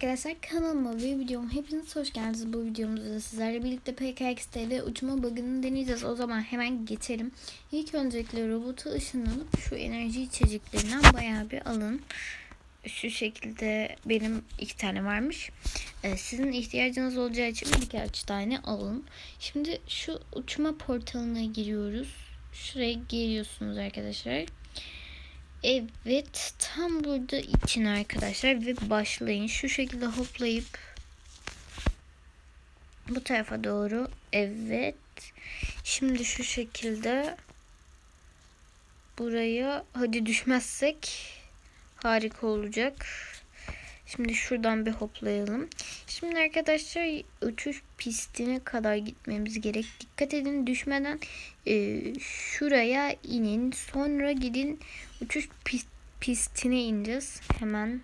arkadaşlar kanalıma ve videoma hepiniz hoş geldiniz. Bu videomuzda sizlerle birlikte PKX'de uçma bug'ını deneyeceğiz. O zaman hemen geçelim. İlk öncelikle robotu ışınlanıp şu enerji içeceklerinden bayağı bir alın. Şu şekilde benim iki tane varmış. Ee, sizin ihtiyacınız olacağı için birkaç tane alın. Şimdi şu uçma portalına giriyoruz. Şuraya geliyorsunuz arkadaşlar. Evet tam burada için arkadaşlar ve başlayın. Şu şekilde hoplayıp bu tarafa doğru. Evet. Şimdi şu şekilde buraya hadi düşmezsek harika olacak. Şimdi şuradan bir hoplayalım. Şimdi arkadaşlar uçuş pistine kadar gitmemiz gerek. Dikkat edin düşmeden e, şuraya inin. Sonra gidin uçuş pist, pistine ineceğiz. Hemen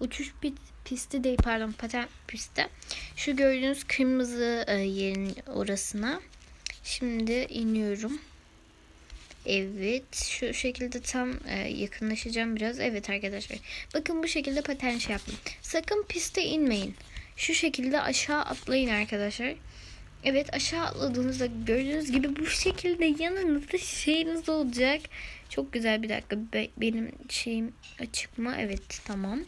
uçuş pist, pisti değil pardon paten pistte. Şu gördüğünüz kırmızı e, yerin orasına. Şimdi iniyorum. Evet şu şekilde tam e, yakınlaşacağım biraz. Evet arkadaşlar. Bakın bu şekilde paten şey yaptım. Sakın piste inmeyin. Şu şekilde aşağı atlayın arkadaşlar. Evet aşağı atladığınızda gördüğünüz gibi bu şekilde yanınızda şeyiniz olacak. Çok güzel bir dakika Be- benim şeyim açık mı? Evet tamam.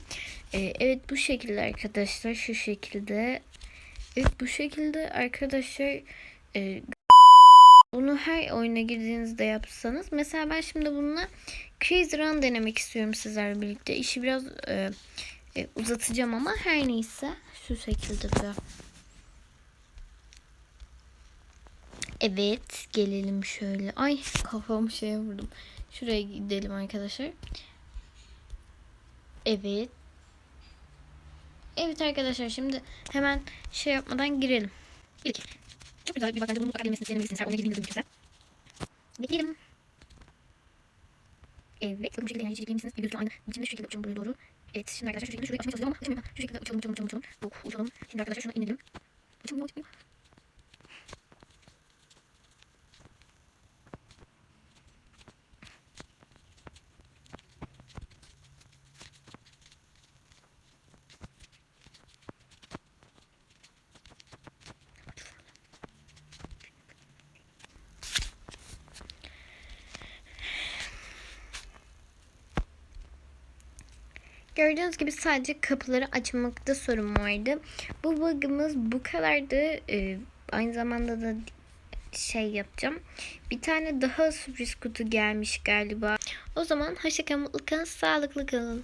Ee, evet bu şekilde arkadaşlar şu şekilde. Evet bu şekilde arkadaşlar e, bunu her oyuna girdiğinizde yapsanız. Mesela ben şimdi bununla Crazy Run denemek istiyorum sizlerle birlikte. İşi biraz e, e, uzatacağım ama her neyse şu şekilde bir. Evet gelelim şöyle. Ay kafamı şeye vurdum. Şuraya gidelim arkadaşlar. Evet. Evet arkadaşlar şimdi hemen şey yapmadan girelim. Çok güzel bir bence bunun mutlaka gelmesini denemelisiniz. Her oyuna girdiğinizde mümkünse. Bekleyelim. Evet. Bakın bu şekilde yani içecek yemişsiniz. Gözüküyor aynı. İçinde şu şekilde uçalım buraya doğru. Evet. Şimdi arkadaşlar şu şekilde şuraya açmaya çalışacağım ama açamıyorum. Şu şekilde uçalım uçalım uçalım uçalım. Oh, uçalım. Şimdi arkadaşlar şunu inelim. Açılmıyor açılmıyor. Gördüğünüz gibi sadece kapıları açmakta sorun vardı. Bu bug'ımız bu kadardı. Ee, aynı zamanda da şey yapacağım. Bir tane daha sürpriz kutu gelmiş galiba. O zaman hoşçakalın, mutlu kalın, sağlıklı kalın.